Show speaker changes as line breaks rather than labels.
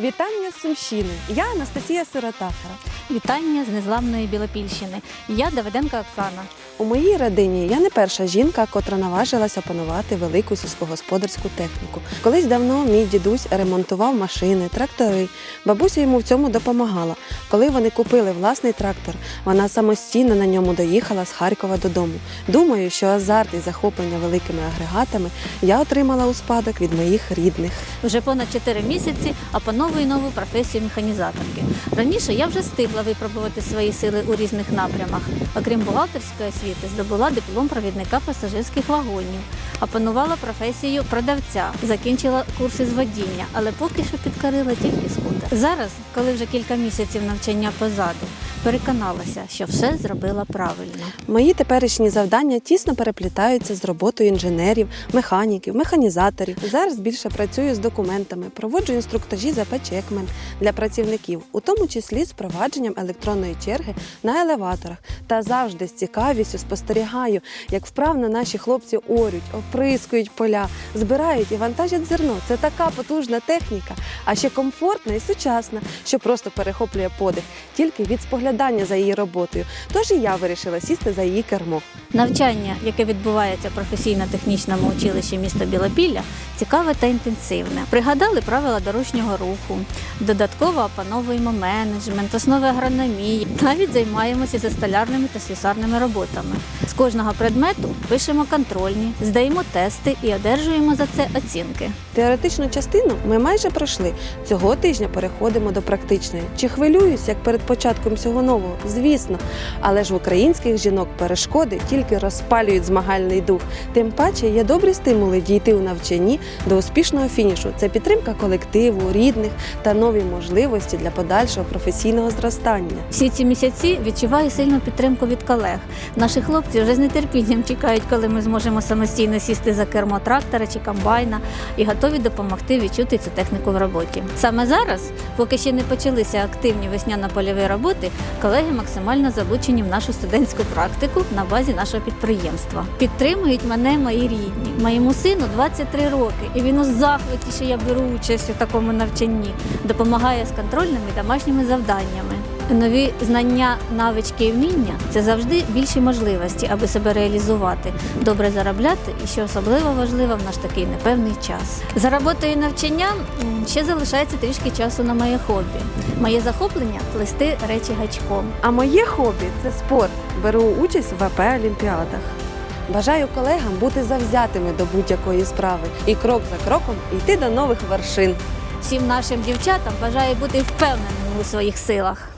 Вітання з Сумщини. Я Анастасія Сиротахара.
Вітання з незламної Білопільщини. Я Давиденка Оксана.
У моїй родині я не перша жінка, котра наважилася опанувати велику сільськогосподарську техніку. Колись давно мій дідусь ремонтував машини, трактори. Бабуся йому в цьому допомагала. Коли вони купили власний трактор, вона самостійно на ньому доїхала з Харкова додому. Думаю, що азарт і захоплення великими агрегатами я отримала у спадок від моїх рідних.
Вже понад 4 місяці опановую нову професію механізаторки. Раніше я вже встигла випробувати свої сили у різних напрямах. Окрім бухгалтерської освіти, здобула диплом провідника пасажирських вагонів. Опанувала професію продавця, закінчила курси з водіння, але поки що підкорила тільки скутер. Зараз, коли вже кілька місяців навчання позаду, переконалася, що все зробила правильно.
Мої теперішні завдання тісно переплітаються з роботою інженерів, механіків, механізаторів. Зараз більше працюю з документами, проводжу інструктажі за печекмен для працівників, у тому числі з провадженням електронної черги на елеваторах. Та завжди з цікавістю спостерігаю, як вправно наші хлопці орють, оприскують поля, збирають і вантажать зерно. Це така потужна техніка, а ще комфортна і сучасна, що просто перехоплює подих тільки від споглядання за її роботою. Тож і я вирішила сісти за її кермо.
Навчання, яке відбувається в професійно-технічному училищі міста Білопілля, цікаве та інтенсивне. Пригадали правила дорожнього руху, додатково опановуємо менеджмент, основи агрономії. Навіть займаємося за столярними та слюсарними роботами. З кожного предмету пишемо контрольні, здаємо тести і одержуємо за це оцінки.
Теоретичну частину ми майже пройшли. Цього тижня переходимо до практичної. Чи хвилююсь, як перед початком всього нового? Звісно. Але ж в українських жінок перешкоди тільки розпалюють змагальний дух. Тим паче є добрі стимули дійти у навчанні до успішного фінішу. Це підтримка колективу, рідних та нові можливості для подальшого професійного зростання.
Всі ці місяці відчуваю сильну підтримку від колег. Наші хлопці вже з нетерпінням чекають, коли ми зможемо самостійно сісти за кермо трактора чи комбайна і готові допомогти відчути цю техніку в роботі. Саме зараз, поки ще не почалися активні весняно-польові роботи, колеги максимально залучені в нашу студентську практику на базі нашого підприємства. Підтримують мене мої рідні. Моєму сину 23 роки, і він у захваті, що я беру участь у такому навчанні, допомагає з контрольними і домашніми завданнями. Нові знання, навички і вміння це завжди більші можливості, аби себе реалізувати, добре заробляти і що особливо важливо в наш такий непевний час. За роботою і навчанням ще залишається трішки часу на моє хобі. Моє захоплення плести речі гачком.
А моє хобі це спорт. Беру участь в ВП Олімпіадах. Бажаю колегам бути завзятими до будь-якої справи і крок за кроком йти до нових вершин.
Всім нашим дівчатам бажаю бути впевненими у своїх силах.